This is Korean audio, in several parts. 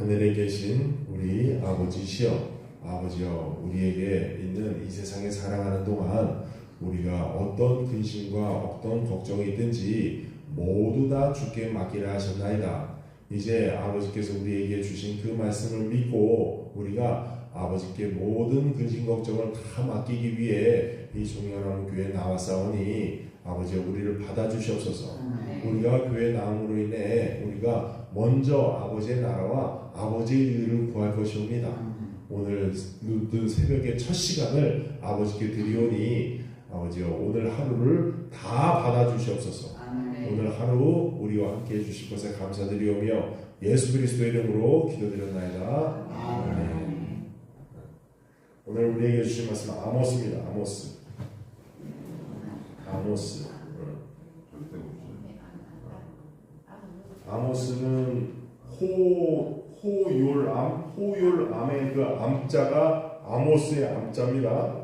하늘에 계신 우리 아버지시여, 아버지여, 우리에게 있는 이 세상에 살아가는 동안 우리가 어떤 근심과 어떤 걱정이 있든지 모두 다 주께 맡기라 하셨나이다. 이제 아버지께서 우리에게 주신 그 말씀을 믿고 우리가 아버지께 모든 근심 걱정을 다 맡기기 위해 이 종현하는 교회에 나왔사오니 아버지 우리를 받아주시옵소서. 우리가 교회 나옴으로 인해 우리가 먼저 아버지의 나라와 아버지의 의를 구할 것이옵니다. 오늘 늦은 새벽의 첫 시간을 아버지께 드리오니 아버지여 오늘 하루를 다 받아주시옵소서. 오늘 하루 우리와 함께 해주실 것에 감사드리오며 예수 그리스도의 이름으로 기도드렸나이다. 아멘. 오늘 우리에게 주신 말씀 아모스입니다. 아모스. 아모스. 아모스는 호 호율암 호율암의 그 암자가 아모스의 암자입니다.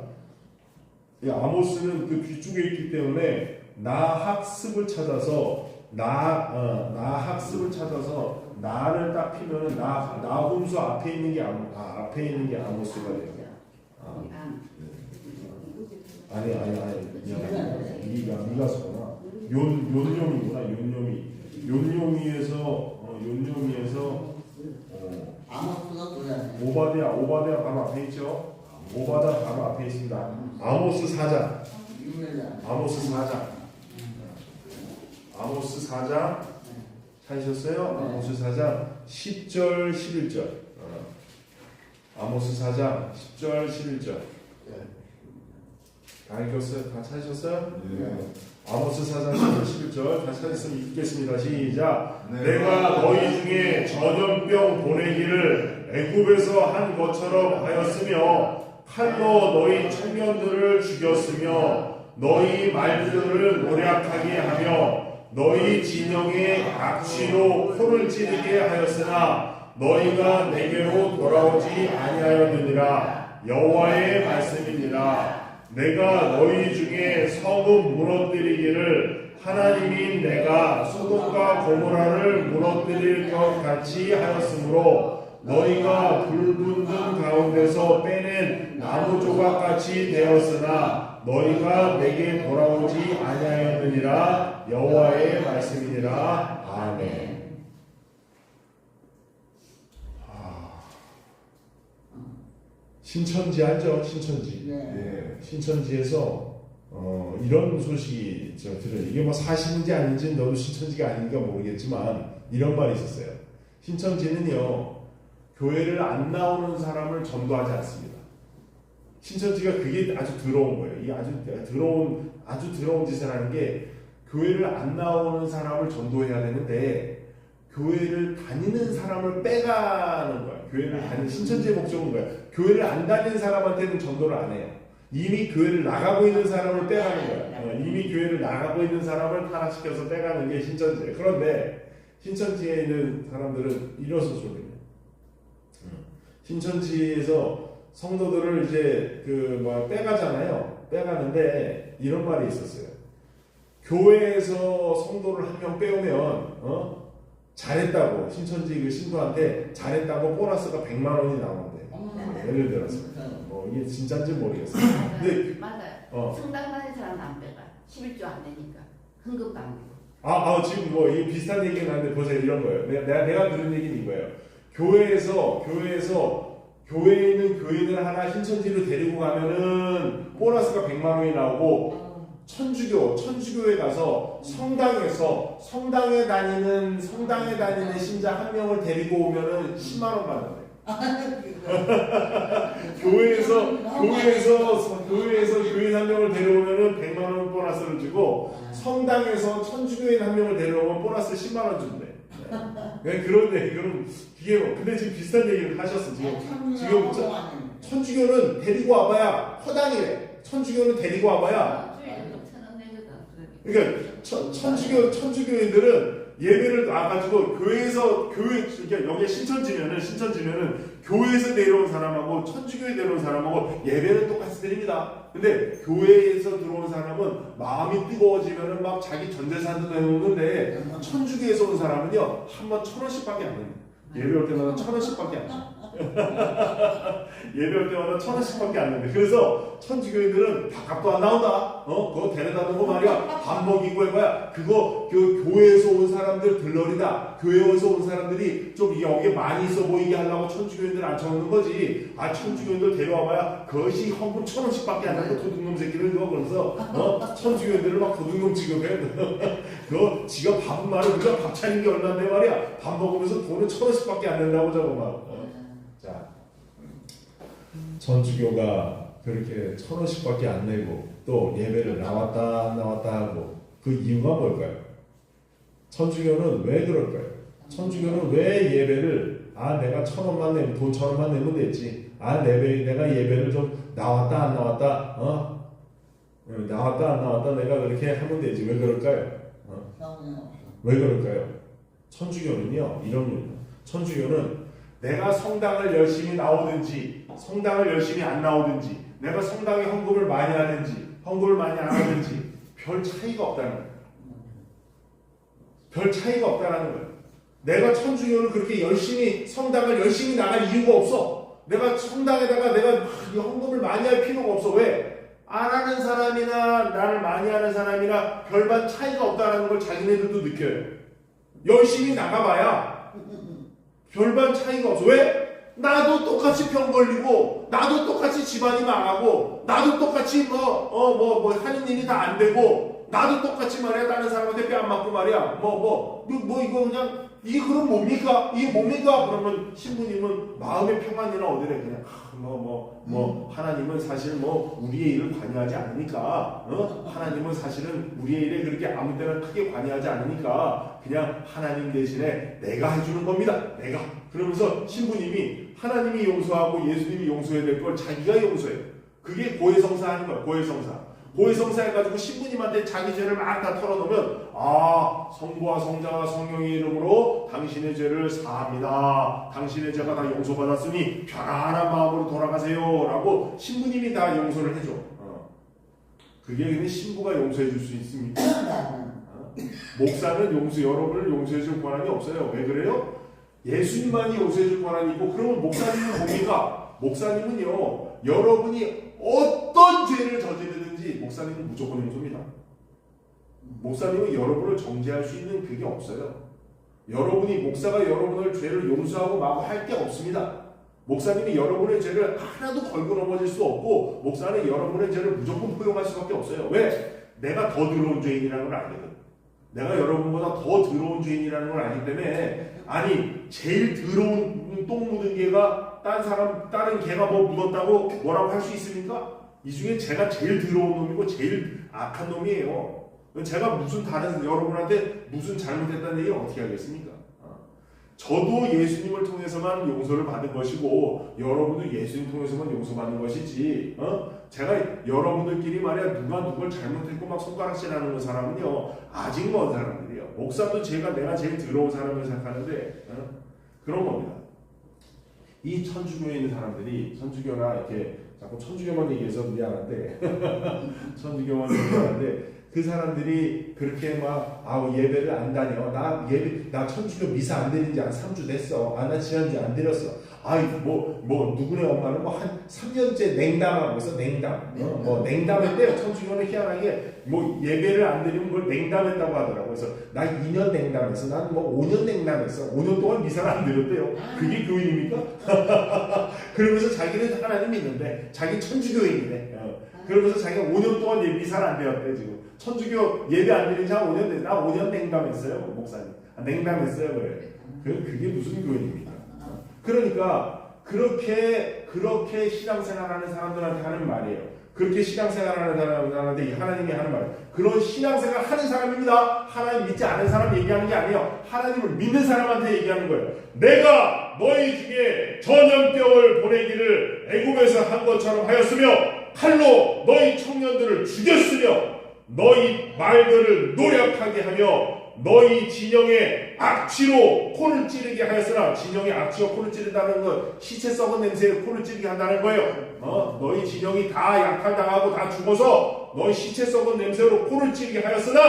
이 아모스는 그 뒤쪽에 있기 때문에 나 학습을 찾아서 나, 어, 나 학습을 찾아서 나를 딱 피면은 나, 나 홈수 앞에 있는 게 아모, 아, 앞에 있는 게 아모스가 돼요. 아, 아니 아니 아니 미가 미가서구나 연 연념이구나 연념 연념이에서 어, 아무것도 몰라. 오바데아 오바데아 바로 앞에 있죠 오바다 바로 앞에 있습니다 아모스 4장 유명한. 아모스 4장 아모스 4장 찾으셨어요? 네. 아모스 4장 10절 11절 어. 아모스 4장 10절 11절 다 읽었어요? 다 찾으셨어요? 아모스 4장 10절 11절 다 찾았으면 읽겠습니다 시작 내가 너희 중에 전염병 보내기를 애굽에서 한 것처럼 하였으며 칼로 너희 청년들을 죽였으며 너희 말들을 노략하게 하며 너희 진영의 악취로 코를 찌르게 하였으나 너희가 내게로 돌아오지 아니하였느니라 여호와의 말씀입니다. 내가 너희 중에 성읍 무너뜨리기를 하나님인 내가 소돔과 고모라를 무너뜨릴 것 같이 하였으므로 너희가 불붙는 가운데서 빼낸 나무 조각 같이 되었으나 너희가 내게 돌아오지 아니하였느니라 여호와의 말씀이니라 아멘. 아, 신천지 알죠? 신천지. 네. 신천지에서 어, 이런 소식이 저 들어요. 이게 뭐 사실인지 아닌지 너도 신천지가 아닌가 모르겠지만 이런 말이 있었어요. 신천지는요 교회를 안 나오는 사람을 전도하지 않습니다. 신천지가 그게 아주 더러운 거예요. 이 아주 더러운 아주 더러운 짓을 하는 게 교회를 안 나오는 사람을 전도해야 되는데 교회를 다니는 사람을 빼가는 거야. 교회를 다니는 신천지의 목적은 뭐야? 교회를 안 다니는 사람한테는 전도를 안 해요. 이미 교회를 나가고 있는 사람을 빼가는 거야. 어, 이미 교회를 나가고 있는 사람을 타락시켜서 빼가는 게 신천지예요. 그런데 신천지에 있는 사람들은 이로서 소리예요. 신천지에서 성도들을 이제 그 뭐 빼가잖아요. 빼가는데 이런 말이 있었어요. 교회에서 성도를 한 명 빼오면 어? 잘했다고 신천지 그 신도한테 잘했다고 보너스가 100만 원이 나오는데 예를 들어서 뭐 이게 진짜인지 모르겠어요. 근데 맞아요. 어. 성당 다니는 사람 안 빼가. 11조 안 되니까. 헌금도 안 되고. 아, 아 지금 뭐 이 비슷한 얘기가 나는데 보세요 이런 거예요. 내가, 내가 내가 들은 얘기는 이거예요. 교회에서 교회에서 교회에 있는 교인을 하나 신천지로 데리고 가면은 보너스가 100만 원이 나오고 천주교, 천주교에 가서 성당에서 성당에 다니는 성당에 다니는 신자 한 명을 데리고 오면은 10만 원 받는데. 교회에서 교회에서 교회에서 교인 한 명을 데려오면은 100만 원 보너스를 주고 성당에서 천주교인 한 명을 데려오면 보너스 10만 원 준대. 네, 그런데 이거는 이게 뭐 근데 지금 비슷한 얘기를 하셨어 지금 지금 저- 천주교는 데리고 와봐야 허당이래. 천주교는 데리고 와봐야. 그러니까 천, 천주교 천주교인들은 예배를 와가지고 교회에서 교회 그러니까 여기 신천지면은 신천지면은 교회에서 내려온 사람하고 천주교에 내려온 사람하고 예배는 똑같이 드립니다. 근데 교회에서 들어온 사람은 마음이 뜨거워지면은 막 자기 전 재산도 내놓는데 천주교에서 온 사람은요 한 번 천 원씩밖에 안 내요. 예배 올 때마다 천 원씩밖에 안 내. 예배 올 때마다 천 원씩밖에 안 내는데 그래서 천주교인들은 밥값도 안 나온다. 어 그거 데려다 놓고 말이야 밥 먹이고 해봐야 그거 그 교회에서 온 사람들 들러리다. 교회에서 온 사람들이 좀 여기에 많이 있어 보이게 하려고 천주교인들 앉혀놓는 거지. 아 천주교인들 데려와봐야 그것이 헌금 천 원씩밖에 안 나고 도둑놈 새끼를 그거 그래서 어 천주교인들을 막 도둑놈 취급해. 그거 지가 밥은 많이 우리가 밥 차린 게 얼마인데 말이야. 밥 먹으면서 돈은 천 원씩밖에 안 낸다고 저거 막. 천주교가 그렇게 천 원씩밖에 안 내고 또 예배를 나왔다 안 나왔다 하고 그 이유가 뭘까요? 천주교는 왜 그럴까요? 천주교는 왜 예배를 아 내가 천 원만 내면 돈 천 원만 내면 되지 아 예배 내가 예배를 좀 나왔다 안 나왔다 어 어, 나왔다 안 나왔다 내가 그렇게 하면 되지 왜 그럴까요? 어? 왜 그럴까요? 천주교는요 이런 이유예요. 천주교는 내가 성당을 열심히 나오든지 성당을 열심히 안 나오든지 내가 성당에 헌금을 많이 하든지 헌금을 많이 안 하든지 별 차이가 없다는 거예요. 별 차이가 없다는 거예요. 내가 천주교를 그렇게 열심히 성당을 열심히 나갈 이유가 없어. 내가 성당에다가 내가 헌금을 많이 할 필요가 없어. 왜? 안 하는 사람이나 나를 많이 하는 사람이나 별반 차이가 없다는 걸 자기네들도 느껴요. 열심히 나가봐야 별반 차이가 없어. 왜? 나도 똑같이 병 걸리고, 나도 똑같이 집안이 망하고, 나도 똑같이 뭐, 어, 뭐, 뭐, 하는 일이 다 안 되고, 나도 똑같이 말이야. 다른 사람한테 뺨 맞고 말이야. 뭐, 뭐, 뭐, 뭐 이거 그냥, 이게 그럼 뭡니까? 이게 뭡니까? 그러면 신부님은 마음의 평안이나 어디래. 그냥, 아, 뭐, 뭐, 뭐, 하나님은 사실 뭐, 우리의 일을 관여하지 않으니까, 어? 하나님은 사실은 우리의 일에 그렇게 아무 때나 크게 관여하지 않으니까, 그냥 하나님 대신에 내가 해주는 겁니다. 내가. 그러면서 신부님이 하나님이 용서하고 예수님이 용서해야 될 걸 자기가 용서해요. 그게 고해성사 하는 거야. 고해성사. 고해성사 해가지고 신부님한테 자기 죄를 막 다 털어놓으면 아 성부와 성자와 성령의 이름으로 당신의 죄를 사합니다. 당신의 죄가 다 용서받았으니 편안한 마음으로 돌아가세요 라고 신부님이 다 용서를 해줘. 어. 그게 근데 신부가 용서해 줄 수 있습니까? 목사는 용서 여러분을 용서해 줄 권한이 없어요. 왜 그래요? 예수님만이 용서해 줄 권한이 있고 그러면 목사님은 뭡니까? 목사님은요 여러분이 어떤 죄를 저지르 든지 목사님은 무조건 용서입니다. 목사님은 여러분을 정죄할 수 있는 그게 없어요. 여러분이 목사가 여러분을 죄를 용서하고 마구 할 게 없습니다. 목사님이 여러분의 죄를 하나도 걸고 넘어질 수 없고 목사는 여러분의 죄를 무조건 포용할 수밖에 없어요. 왜? 내가 더 더러운 죄인이라는 걸 알거든. 내가 여러분보다 더 더러운 죄인이라는 걸 알기 때문에 아니 제일 더러운 똥 묻은 개가 딴 사람 다른 개가 뭐 묻었다고 뭐라고 할 수 있습니까? 이 중에 제가 제일 더러운 놈이고 제일 악한 놈이에요. 제가 무슨 다른 여러분한테 무슨 잘못했다는 얘기를 어떻게 하겠습니까? 어. 저도 예수님을 통해서만 용서를 받은 것이고 여러분도 예수님 통해서만 용서받는 것이지. 어? 제가 여러분들끼리 말이야 누가 누굴 잘못했고 막 손가락질하는 사람은요 아직 먼 사람들이에요. 목사도 제가 내가 제일 더러운 사람을 생각하는데 어? 그런 겁니다. 이 천주교에 있는 사람들이 천주교나 이렇게 자꾸 천주교만 얘기해서 미안한데 천주교만 얘기하는데 그 사람들이 그렇게 막 아우 예배를 안 다녀. 나 예배 나 천주교 미사 안 드린 지 한 3주 됐어. 아 나 지난주에 안 드렸어 아이 뭐뭐 누구네 엄마는 뭐 한 3년째 냉담하고 있어 냉담. 어, 뭐 냉담했대요. 천주교는 희한하게. 뭐 예배를 안 드리면 그걸 냉담했다고 하더라고. 그래서 나 2년 냉담했어. 난 뭐 5년 냉담했어. 5년 동안 미사를 안 드렸대요. 그게 교인입니까? 그러면서 자기는 하나님 믿는데 자기 천주교인이네. 어. 그러면서 자기가 5년 동안 예배 미사를 안 드렸대 지금. 천주교 예배 안 드린 지 한 5년 됐나 5년 냉담했어요 목사님. 아, 냉담했어요 그래. 그, 그게 무슨 교인입니까? 그러니까 그렇게 그렇게 신앙생활하는 사람들한테 하는 말이에요. 그렇게 신앙생활하는 사람들한테 하나님이 하는 말. 그런 신앙생활 하는 사람입니다. 하나님 믿지 않은 사람 얘기하는 게 아니에요. 하나님을 믿는 사람한테 얘기하는 거예요. 내가 너희 중에 전염병을 보내기를 애굽에서 한 것처럼 하였으며 칼로 너희 청년들을 죽였으며 너희 말들을 노력하게 하며 너희 진영의 악취로 코를 찌르게 하였으나 진영의 악취로 코를 찌른다는 건 시체 썩은 냄새에 코를 찌르게 한다는 거예요. 어? 너희 진영이 다 약탈당하고 다 죽어서 너희 시체 썩은 냄새로 코를 찌르게 하였으나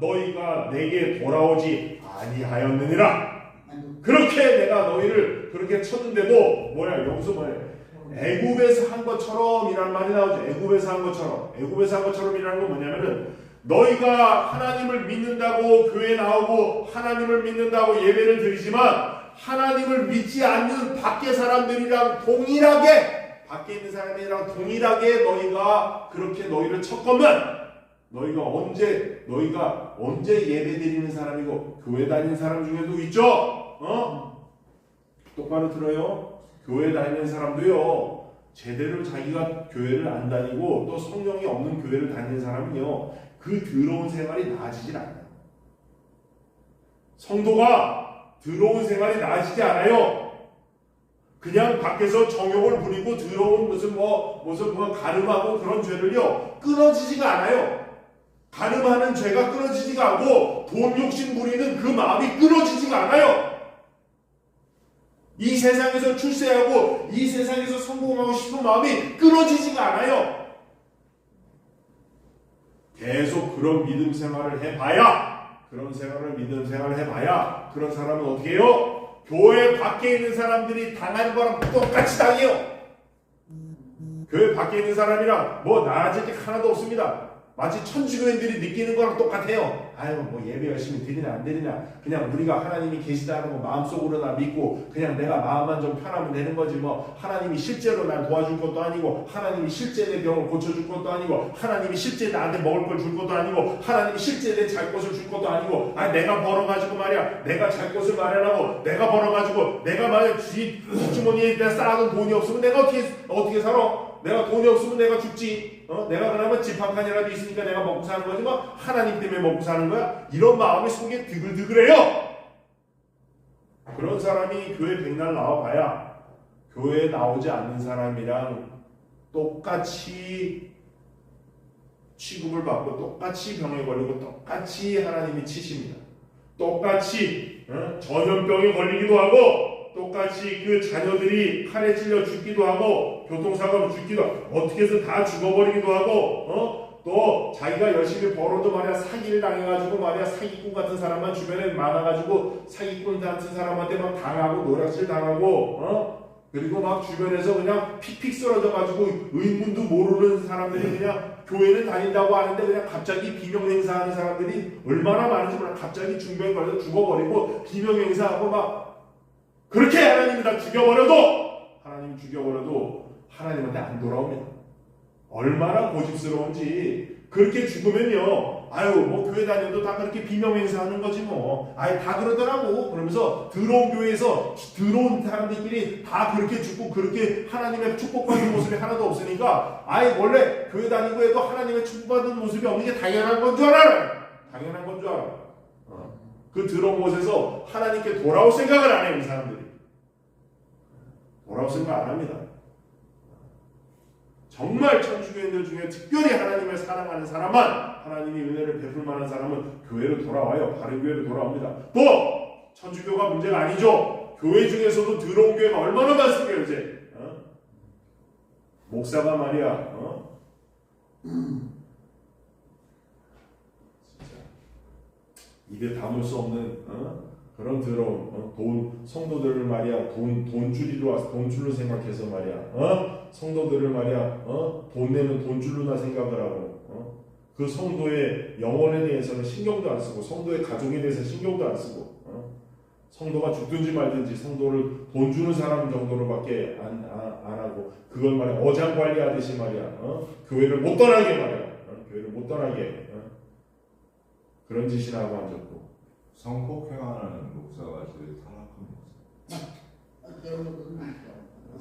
너희가 내게 돌아오지 아니하였느니라. 그렇게 내가 너희를 그렇게 쳤는데도 뭐야 여기서 뭐야 애굽에서 한 것처럼이라는 말이 나오죠. 애굽에서 한 것처럼 애굽에서 한 것처럼이라는 건 뭐냐면은 너희가 하나님을 믿는다고 교회 나오고 하나님을 믿는다고 예배를 드리지만 하나님을 믿지 않는 밖에 사람들이랑 동일하게 밖에 있는 사람들이랑 동일하게 너희가 그렇게 너희를 쳤거면 너희가 언제 너희가 언제 예배 드리는 사람이고 교회 다니는 사람 중에도 있죠. 어? 똑바로 들어요. 교회 다니는 사람도요. 제대로 자기가 교회를 안 다니고 또 성령이 없는 교회를 다니는 사람은요. 그 더러운 생활이 나아지질 않아요. 성도가 더러운 생활이 나아지지 않아요. 그냥 밖에서 정욕을 부리고 더러운 무슨 뭐 무슨 뭐 가늠하고 그런 죄를요 끊어지지가 않아요. 가늠하는 죄가 끊어지지가 않고 돈 욕심 부리는 그 마음이 끊어지지가 않아요. 이 세상에서 출세하고 이 세상에서 성공하고 싶은 마음이 끊어지지가 않아요. 계속 그런 믿음 생활을 해봐야 그런 생활을 믿음 생활을 해봐야 그런 사람은 어떻게 해요? 교회 밖에 있는 사람들이 당하는 거랑 똑같이 당해요. 교회 밖에 있는 사람이랑 뭐 나아질 게 하나도 없습니다. 마치 천주교인들이 느끼는 거랑 똑같아요. 아유 뭐 예배 열심히 드리냐 안 드리냐 그냥 우리가 하나님이 계시다는 거 마음속으로나 믿고 그냥 내가 마음만 좀 편하면 되는 거지 뭐. 하나님이 실제로 날 도와줄 것도 아니고 하나님이 실제 내 병을 고쳐줄 것도 아니고 하나님이 실제 나한테 먹을 걸 줄 것도 아니고 하나님이 실제 내 잘 것을 줄 것도 아니고 아 내가 벌어가지고 말이야. 내가 잘 것을 마련하고 내가 벌어가지고 내가 만약 지 주머니에 쌓아둔 돈이 없으면 내가 어떻게 어떻게 살아? 내가 돈이 없으면 내가 죽지. 어? 내가 그나마 집 한 칸이라도 있으니까 내가 먹고 사는 거지 뭐 하나님 때문에 먹고 사는 거야? 이런 마음이 속에 드글드글해요. 그런 사람이 교회 백날 나와봐야 교회에 나오지 않는 사람이랑 똑같이 취급을 받고 똑같이 병에 걸리고 똑같이 하나님이 치십니다. 똑같이 어? 전염병에 걸리기도 하고 똑같이 그 자녀들이 칼에 찔려 죽기도 하고 교통사고로 죽기도 하고 어떻게 해서 다 죽어버리기도 하고 어? 또 자기가 열심히 벌어도 말이야 사기를 당해가지고 말이야 사기꾼 같은 사람만 주변에 많아가지고 사기꾼 같은 사람한테 막 당하고 노략질 당하고 어? 그리고 막 주변에서 그냥 픽픽 쓰러져가지고 의문도 모르는 사람들이 그냥 교회는 다닌다고 하는데 그냥 갑자기 비명 행사하는 사람들이 얼마나 많은지 몰라 갑자기 중병에 걸려서 죽어버리고 비명 행사하고 막 그렇게 하나님이 다 죽여버려도 하나님 죽여버려도 하나님한테 안 돌아옵니다. 얼마나 고집스러운지 그렇게 죽으면요. 아유 뭐 교회 다녀도 다 그렇게 비명 행사하는 거지 뭐. 아유 다 그러더라고. 그러면서 들어온 교회에서 들어온 사람들끼리 다 그렇게 죽고 그렇게 하나님의 축복받는 모습이 하나도 없으니까 아예 원래 교회 다니고 해도 하나님의 축복받는 모습이 없는 게 당연한 건 줄 알아. 당연한 건 줄 알아. 어. 그 들어온 곳에서 하나님께 돌아올 생각을 안 해요, 이 사람들 이. 돌아올 생각 안 합니다. 정말 천주교인들 중에 특별히 하나님을 사랑하는 사람만 하나님이 은혜를 베풀 만한 사람은 교회로 돌아와요. 바른 교회로 돌아옵니다. 또 천주교가 문제가 아니죠. 교회 중에서도 들어온 교회가 얼마나 많습니까, 이제. 어? 목사가 말이야. 어? 진짜 입에 담을 수 없는 어? 그런 더러운 어? 돈 성도들을 말이야 돈 돈줄이로 와서 돈줄로 생각해서 말이야 어? 성도들을 말이야 어? 돈 내는 돈줄로나 생각을 하고 어? 그 성도의 영혼에 대해서는 신경도 안 쓰고 성도의 가족에 대해서 신경도 안 쓰고 어? 성도가 죽든지 말든지 성도를 돈 주는 사람 정도로밖에 안, 안, 안 하고 그걸 말이야 어장 관리하듯이 말이야 어? 교회를 못 떠나게 말이야 어? 교회를 못 떠나게 어? 그런 짓이나 하고 앉았고 성폭행하는 목사가 제일 타락한 목사.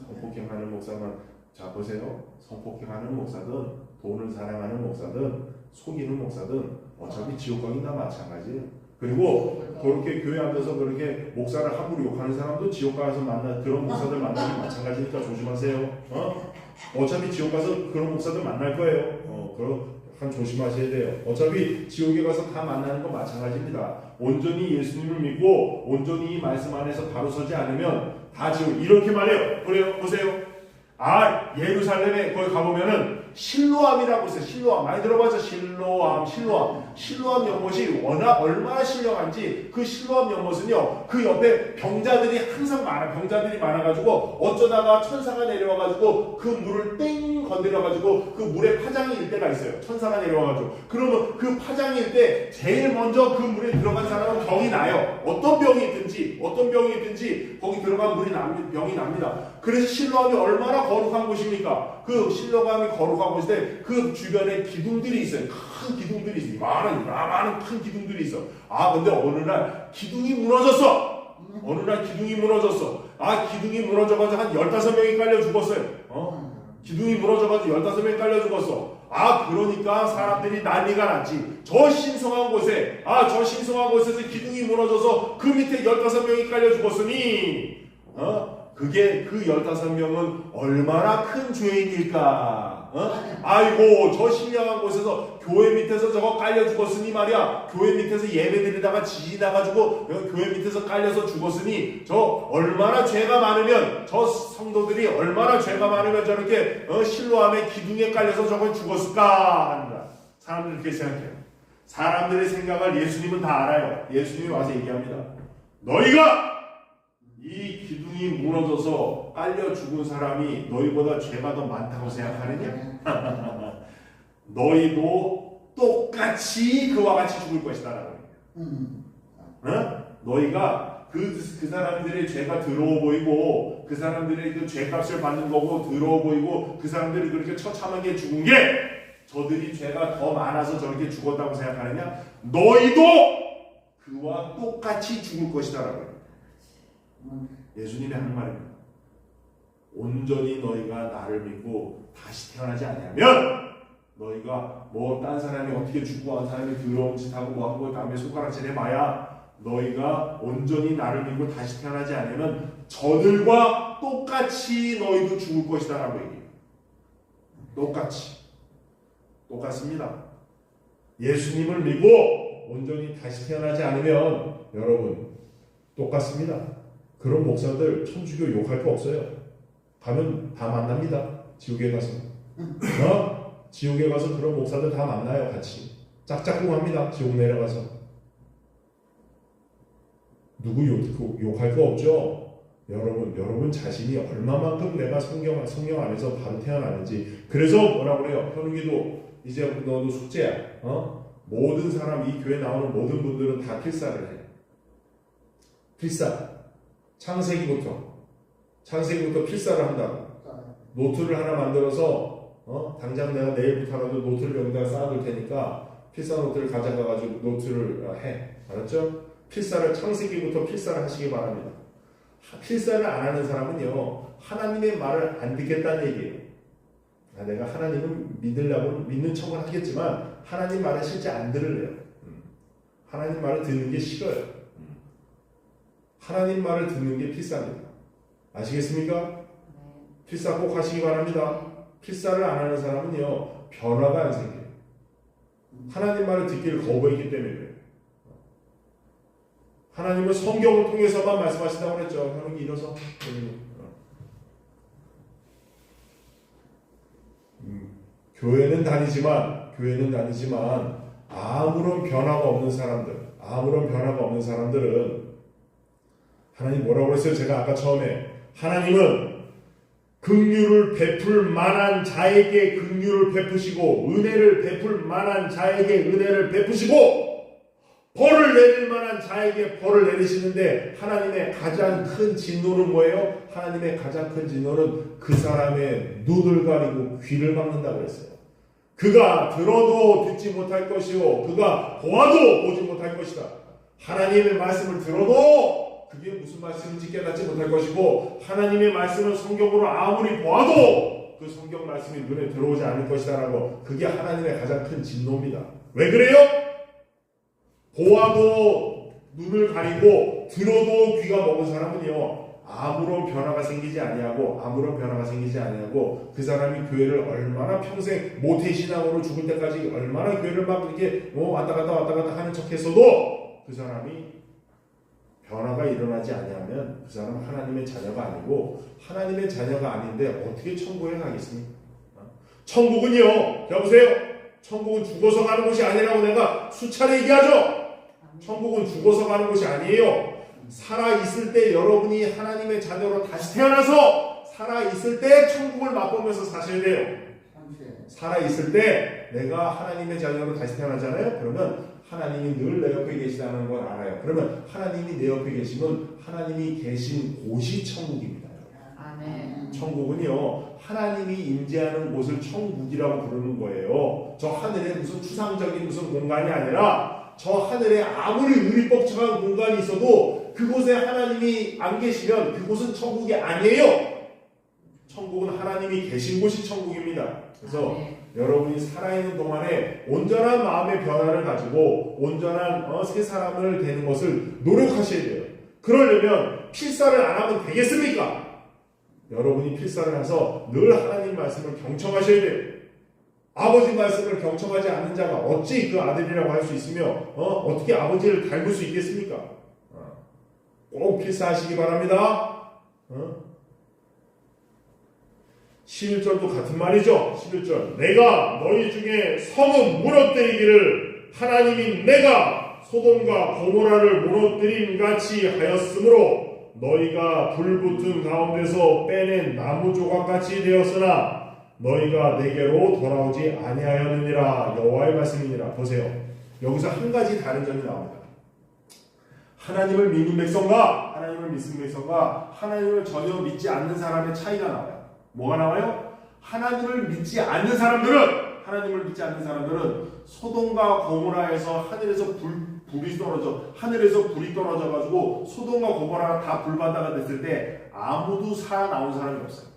성폭행하는 목사만 자 보세요 성폭행하는 목사든 돈을 사랑하는 목사든 속이는 목사든 어차피 지옥 다 마찬가지예요 그리고 그렇게 교회 앉아서 그렇게 목사를 함부로 욕하는 사람도 지옥 가서 만나 그런 목사들 만나기 마찬가지니까 조심하세요 어? 어차피 지옥 가서 그런 목사들 만날 거예요 어 그 럼한 조심하셔야 돼요. 어차피 지옥에 가서 다 만나는 건 마찬가지입니다. 온전히 예수님을 믿고 온전히 이 말씀 안에서 바로 서지 않으면 다 지옥. 이렇게 말해요. 그래요? 보세요 아 예루살렘에 거기 가보면은 실로암이라고 있어요. 실로암. 많이 들어봤죠? 실로암 실로암. 실로암 연못이 워낙 얼마나 신령한지 그 실로암 연못은요 그 옆에 병자들이 항상 많아 병자들이 많아가지고 어쩌다가 천사가 내려와가지고 그 물을 땡 건드려가지고 그 물에 파장이 일 때가 있어요. 천사가 내려와가지고. 그러면 그 파장이 일 때 제일 먼저 그 물에 들어간 사람은 병이 나요. 어떤 병이 있든지 어떤 병이 있든지 거기 들어간 물이 납, 병이 납니다 그래서 실로암이 얼마나 거룩한 곳입니까 그 실로암이 거룩한 곳인데 그 주변에 기둥들이 있어요 큰 기둥들이 있어요 많은 많은 큰 기둥들이 있어 아 근데 어느 날 기둥이 무너졌어 어느 날 기둥이 무너졌어 아 기둥이 무너져가지고 한 15명이 깔려 죽었어요 어? 기둥이 무너져가지고 15명이 깔려 죽었어. 아, 그러니까 사람들이 난리가 났지. 저 신성한 곳에, 아, 저 신성한 곳에서 기둥이 무너져서 그 밑에 15명이 깔려 죽었으니, 어? 그게 그 15명은 얼마나 큰 죄인일까? 어? 아이고, 저 신령한 곳에서 교회 밑에서 저거 깔려 죽었으니 말이야. 교회 밑에서 예배 드리다가 지지 나가지고 교회 밑에서 깔려서 죽었으니 저 얼마나 죄가 많으면 저 성도들이 얼마나 죄가 많으면 저렇게 어, 실로암의 기둥에 깔려서 저걸 죽었을까 합니다. 사람들이 그렇게 생각해요. 사람들의 생각을 예수님은 다 알아요. 예수님이 와서 얘기합니다. 너희가 이 기둥이 무너져서 깔려 죽은 사람이 너희보다 죄가 더 많다고 생각하느냐? 너희도 똑같이 그와 같이 죽을 것이다 라고 해요. 음. 어? 너희가 그, 그 사람들의 죄가 더러워 보이고 그 사람들의 그 죄값을 받는 거고 더러워 보이고 그 사람들이 그렇게 처참하게 죽은 게 저들이 죄가 더 많아서 저렇게 죽었다고 생각하느냐? 너희도 그와 똑같이 죽을 것이다 라고 해요. 음. 예수님이 하는 말입니다. 온전히 너희가 나를 믿고 다시 태어나지 않냐면 너희가 뭐 딴 사람이 어떻게 죽고 한 사람이 더러운 짓 하고 뭐 하고 남의 손가락질 해봐야 너희가 온전히 나를 믿고 다시 태어나지 않으면 저들과 똑같이 너희도 죽을 것이다 라고 얘기해요. 똑같이 똑같습니다. 예수님을 믿고 온전히 다시 태어나지 않으면 여러분 똑같습니다. 그런 목사들 천주교 욕할 거 없어요. 가면 다 만납니다. 지옥에 가서. 어? 지옥에 가서 그런 목사들 다 만나요, 같이. 짝짝꿍합니다. 지옥 내려가서. 누구 욕, 그 욕할 거 없죠? 여러분, 여러분 자신이 얼마만큼 내가 성경, 성경 안에서 바로 태어나는지. 그래서 뭐라 그래요? 현욱이도 이제 너도 숙제야. 어? 모든 사람, 이 교회 나오는 모든 분들은 다 필사를 해. 필사. 창세기부터. 창세기부터 필사를 한다고. 노트를 하나 만들어서 어? 당장 내가 내일부터라도 노트를 여기다 쌓아둘 테니까 필사 노트를 가져가가지고 노트를 어, 해 알았죠? 필사를 창세기부터 필사를 하시기 바랍니다. 하- 필사를 안 하는 사람은요 하나님의 말을 안 듣겠다는 얘기예요. 아, 내가 하나님을 믿으려고 믿는 척은 하겠지만 하나님 말을 실제 안 들을래요. 음. 하나님 말을 듣는 게 싫어요. 음. 하나님 말을 듣는 게 필사입니다. 아시겠습니까? 필사 꼭 하시기 바랍니다. 필사를 안 하는 사람은요, 변화가 안 생겨요. 하나님 말을 듣기를 거부했기 때문에 그래요. 하나님은 성경을 통해서만 말씀하신다고 그랬죠. 현욱이 일어서. 음, 교회는 다니지만, 교회는 다니지만, 아무런 변화가 없는 사람들, 아무런 변화가 없는 사람들은 하나님 뭐라고 그랬어요? 제가 아까 처음에 하나님은 긍휼을 베풀 만한 자에게 긍휼을 베푸시고 은혜를 베풀 만한 자에게 은혜를 베푸시고 벌을 내릴 만한 자에게 벌을 내리시는데 하나님의 가장 큰 진노는 뭐예요? 하나님의 가장 큰 진노는 그 사람의 눈을 가리고 귀를 막는다고 했어요. 그가 들어도 듣지 못할 것이요 그가 보아도 보지 못할 것이다. 하나님의 말씀을 들어도 그게 무슨 말씀인지 깨닫지 못할 것이고 하나님의 말씀을 성경으로 아무리 보아도 그 성경 말씀이 눈에 들어오지 않을 것이다라고 그게 하나님의 가장 큰 진노입니다. 왜 그래요? 보아도 눈을 가리고 들어도 귀가 먹은 사람은요 아무런 변화가 생기지 아니하고 아무런 변화가 생기지 아니하고 그 사람이 교회를 얼마나 평생 모태 신앙으로 죽을 때까지 얼마나 교회를 막 이렇게 뭐 왔다 갔다 왔다 갔다 하는 척했어도 그 사람이 변화가 일어나지 아니하면 그 사람은 하나님의 자녀가 아니고 하나님의 자녀가 아닌데 어떻게 천국에 가겠습니까? 어? 천국은요 여보세요 천국은 죽어서 가는 곳이 아니라고 내가 수차례 얘기하죠 천국은 죽어서 가는 곳이 아니에요. 살아 있을 때 여러분이 하나님의 자녀로 다시 태어나서 살아 있을 때 천국을 맛보면서 사셔야 돼요. 삼세. 살아 있을 때 내가 하나님의 자녀로 다시 태어나잖아요. 그러면 하나님이 늘 내 옆에 계시다는 걸 알아요. 그러면 하나님이 내 옆에 계시면 하나님이 계신 곳이 천국입니다. 아멘. 천국은요 하나님이 임재하는 곳을 천국이라고 부르는 거예요. 저 하늘에 무슨 추상적인 무슨 공간이 아니라 저 하늘에 아무리 의리법칙한 공간이 있어도 그곳에 하나님이 안 계시면 그곳은 천국이 아니에요. 천국은 하나님이 계신 곳이 천국입니다. 그래서 아멘. 여러분이 살아있는 동안에 온전한 마음의 변화를 가지고 온전한 어, 새 사람을 되는 것을 노력하셔야 돼요. 그러려면 필사를 안 하면 되겠습니까? 여러분이 필사를 해서 늘 하나님 말씀을 경청하셔야 돼요. 아버지 말씀을 경청하지 않는 자가 어찌 그 아들이라고 할 수 있으며 어, 떻게 아버지를 닮을 수 있겠습니까? 어, 꼭 필사하시기 바랍니다. 어? 11절도 같은 말이죠. 11절. 내가 너희 중에 성은 무너뜨리기를 하나님이 내가 소돔과 고모라를 무너뜨린 같이 하였으므로 너희가 불붙은 가운데서 빼낸 나무 조각같이 되었으나 너희가 내게로 돌아오지 아니하였느니라. 여호와의 말씀이니라 보세요. 여기서 한 가지 다른 점이 나옵니다. 하나님을 믿는 백성과 하나님을 믿는 백성과 하나님을 전혀 믿지 않는 사람의 차이가 나와요 뭐가 나와요? 하나님을 믿지 않는 사람들은 하나님을 믿지 않는 사람들은 소돔과 고모라에서 하늘에서 불, 불이 떨어져 하늘에서 불이 떨어져 가지고 소돔과 고모라가 다 불바다가 됐을 때 아무도 살아 나온 사람이 없어요.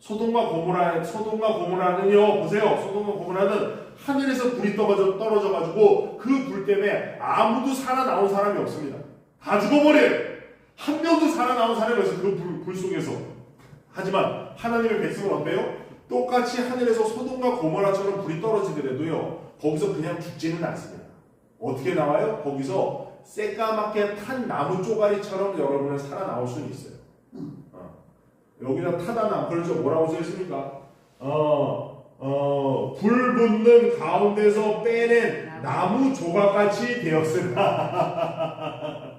소돔과 고모라 소돔과 고모라는요 보세요 소돔과 고모라는 하늘에서 불이 떨어져 떨어져 가지고 그 불 때문에 아무도 살아 나온 사람이 없습니다. 다 죽어버려요. 한 명도 살아 나온 사람이 없어요. 그 불, 불 속에서. 하지만 하나님의 백성은 어때요? 똑같이 하늘에서 소돔과 고모라처럼 불이 떨어지더라도요 거기서 그냥 죽지는 않습니다. 어떻게 나와요? 거기서 새까맣게 탄 나무 쪼가리처럼 여러분은 살아나올 수는 있어요. 어. 여기다 타다나 그렇죠 뭐라고 써 있습니까? 어, 어, 불 붙는 가운데서 빼낸 나무 조각같이 되었으나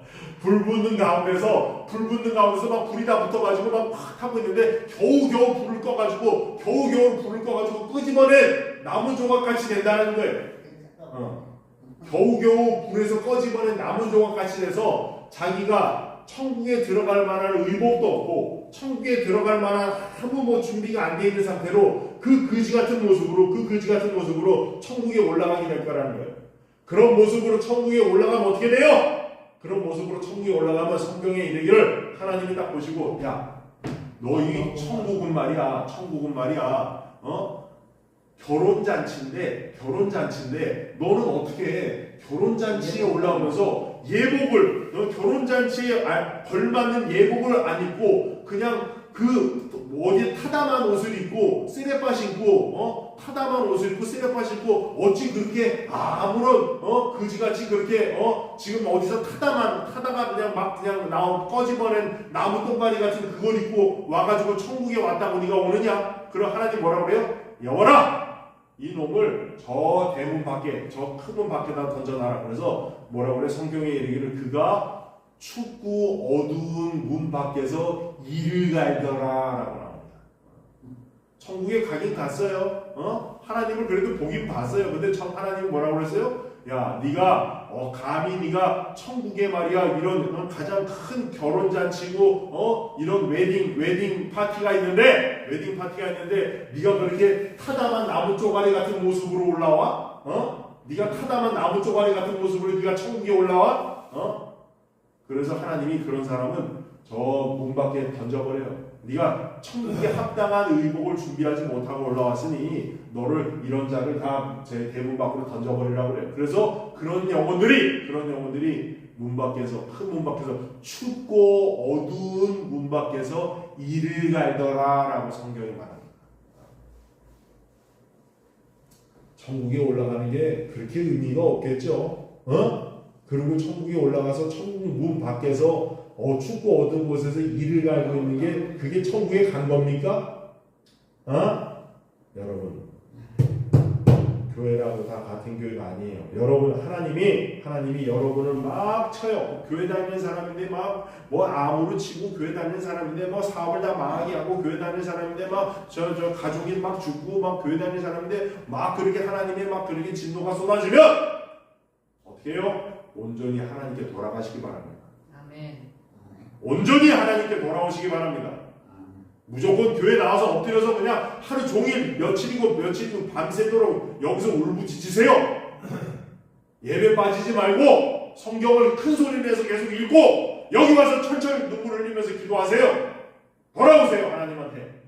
불 붙는 가운데서 불 붙는 가운데서 막 불이 다 붙어가지고 막팍 하고 있는데 겨우겨우 불을 꺼가지고 겨우겨우 불을 꺼가지고 끄집어낸 나무 조각같이 된다는 거예요. 어. 겨우겨우 불에서 꺼집어낸 나무 조각같이 돼서 자기가 천국에 들어갈 만한 의복도 없고 천국에 들어갈 만한 아무 뭐 준비가 안 돼 있는 상태로 그 거지 같은 모습으로 그 거지 같은 모습으로 천국에 올라가게 될 거라는 거예요. 그런 모습으로 천국에 올라가면 어떻게 돼요? 그런 모습으로 천국에 올라가면 성경에 이르기를 하나님이 딱 보시고 야 너희 천국은 말이야 천국은 말이야 어 결혼 잔치인데 결혼 잔치인데 너는 어떻게 해? 결혼 잔치에 올라오면서 예복을 너 결혼 잔치에 아- 걸맞는 예복을 안 입고 그냥 그 어디 타다만 옷을 입고 쓰레빠 신고 어 타다만 옷을 입고 쓰레빠 신고 어찌 그렇게 아무런 어 그지같이 그렇게 어 지금 어디서 타다만 타다가 그냥 막 그냥 나온 꺼집어낸 나무 똥가리 같은 그걸 입고 와가지고 천국에 왔다고 네가 오느냐? 그럼 하나님 뭐라 그래요? 여워라 이 놈을 저 대문 밖에 저 큰 문 밖에다 던져놔라 그래서 뭐라 그래 성경에 이르기를 그가 춥고 어두운 문 밖에서 이를 갈더라 라고 나옵니다. 천국에 가긴 갔어요. 어? 하나님을 그래도 보긴 봤어요. 근데 참 하나님 뭐라고 그랬어요? 야, 네가 어, 감히 네가 천국에 말이야 이런 어, 가장 큰 결혼 잔치고 어 이런 웨딩 웨딩 파티가 있는데 웨딩 파티가 있는데 네가 그렇게 타다만 나무 쪼가리 같은 모습으로 올라와? 어? 네가 타다만 나무 쪼가리 같은 모습으로 네가 천국에 올라와? 어? 그래서 하나님이 그런 사람은 저 문 밖에 던져버려요. 네가 천국에 합당한 의복을 준비하지 못하고 올라왔으니 너를 이런 자를 다 제 대문 밖으로 던져버리라고 그래요. 그래서 그런 영혼들이 그런 영혼들이 문 밖에서 큰 문 밖에서 춥고 어두운 문 밖에서 이를 갈더라라고 성경이 말합니다. 천국에 올라가는 게 그렇게 의미가 없겠죠. 어? 그리고 천국에 올라가서 천국 문 밖에서 어, 춥고 어두운 곳에서 이를 갈고 있는 게 그게 천국에 간 겁니까? 어? 여러분 교회라고 다 같은 교회가 아니에요. 여러분 하나님이 하나님이 여러분을 막 쳐요. 교회 다니는 사람인데 막 뭐 암으로 치고 교회 다니는 사람인데 뭐 사업을 다 망하게 하고 교회 다니는 사람인데 막 저 저 가족이 막 죽고 막 교회 다니는 사람인데 막 그렇게 하나님의 막 그렇게 진노가 쏟아지면 어떻게 해요? 온전히 하나님께 돌아가시기 바랍니다. 온전히 하나님께 돌아오시기 바랍니다. 무조건 교회 나와서 엎드려서 그냥 하루 종일 며칠이고 며칠이고 밤새도록 여기서 울부짖으세요. 예배 빠지지 말고 성경을 큰 소리 내서 계속 읽고 여기 와서 철철 눈물 흘리면서 기도하세요. 돌아오세요 하나님한테.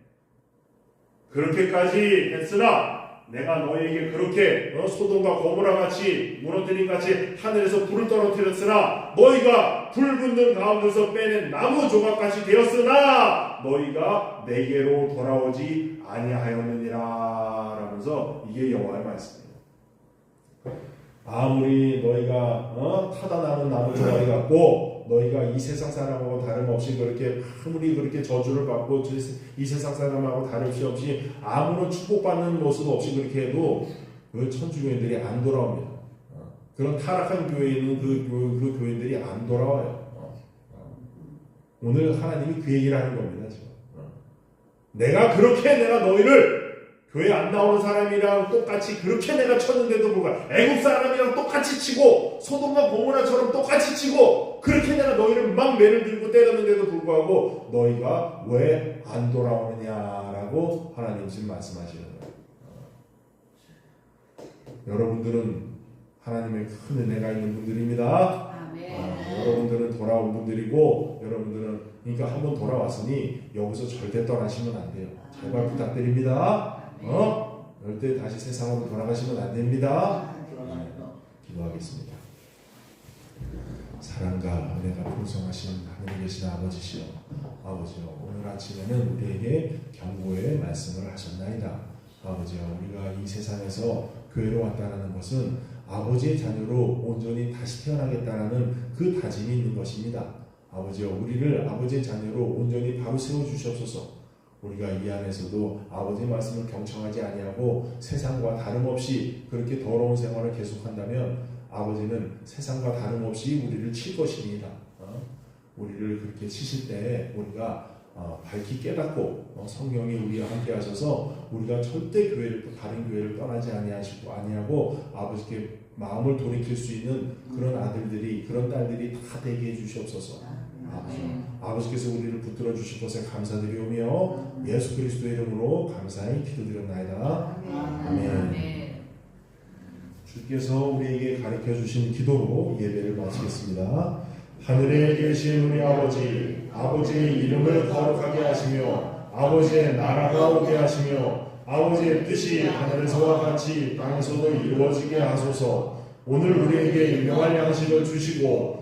그렇게까지 했으나 내가 너에게 그렇게 어, 소돔과 고모라 같이 무너뜨린 같이 하늘에서 불을 떨어뜨렸으나 너희가 불 붙는 가운데서 빼낸 나무 조각같이 되었으나 너희가 내게로 돌아오지 아니하였느니라 라면서 이게 여호와의 말씀입니다. 아무리 너희가 어, 타다 나는 나무 조각이 같고 너희가 이 세상 사람하고 다름없이 그렇게 아무리 그렇게 저주를 받고 이 세상 사람하고 다름이 없이 아무런 축복받는 모습 없이 그렇게 해도 그 천주교인들이 안 돌아옵니다. 어, 그런 타락한 교회에 있는 그, 교- 그 교인들이 안 돌아와요. 어, 어. 오늘 하나님이 그 얘기를 하는 겁니다. 지금. 어. 내가 그렇게 내가 너희를 교회 안 나오는 사람이랑 똑같이 그렇게 내가 쳤는데도 불구하고 애국 사람이랑 똑같이 치고 소돔과 고모라처럼 똑같이 치고 그렇게 내가 너희를 막 매를 들고 때렸는데도 불구하고 너희가 왜 안 돌아오느냐라고 하나님 지금 말씀하시는 거예요. 어. 여러분들은 하나님의 큰 은혜가 있는 분들입니다. 아, 여러분들은 돌아온 분들이고 여러분들은 그러니까 한번 돌아왔으니 여기서 절대 떠나시면 안 돼요. 제발 부탁드립니다. 어? 절대 다시 세상으로 돌아가시면 안 됩니다. 들어가니까 기도하겠습니다. 사랑과 은혜가 풍성하신 하늘에 계신 아버지시여 아버지여 오늘 아침에는 우리에게 경고의 말씀을 하셨나이다. 아버지여 우리가 이 세상에서 교회로 왔다는 것은 아버지의 자녀로 온전히 다시 태어나겠다라는 그 다짐이 있는 것입니다. 아버지여 우리를 아버지의 자녀로 온전히 바로 세워 주시옵소서. 우리가 이 안에서도 아버지의 말씀을 경청하지 아니하고 세상과 다름없이 그렇게 더러운 생활을 계속한다면 아버지는 세상과 다름없이 우리를 칠 것입니다. 어? 우리를 그렇게 치실 때 우리가 어, 밝히 깨닫고 어, 성령이 우리와 함께 하셔서 우리가 절대 교회를 또 다른 교회를 떠나지 아니하시고 아니하고 아버지께 마음을 돌이킬 수 있는 그런 아들들이 그런 딸들이 다 되게 해 주시옵소서. 아멘. 아버지께서 우리를 붙들어 주실 것에 감사드리오며 예수 그리스도의 이름으로 감사히 기도드렸나이다. 아멘. 아멘. 주께서 우리에게 가르쳐 주신 기도로 예배를 마치겠습니다. 하늘에 계신 우리 아버지, 아버지의 이름을 거룩하게 하시며 아버지의 나라가 오게 하시며 아버지의 뜻이 하늘에서와 같이 땅에서도 이루어지게 하소서. 오늘 우리에게 유명한 양식을 주시고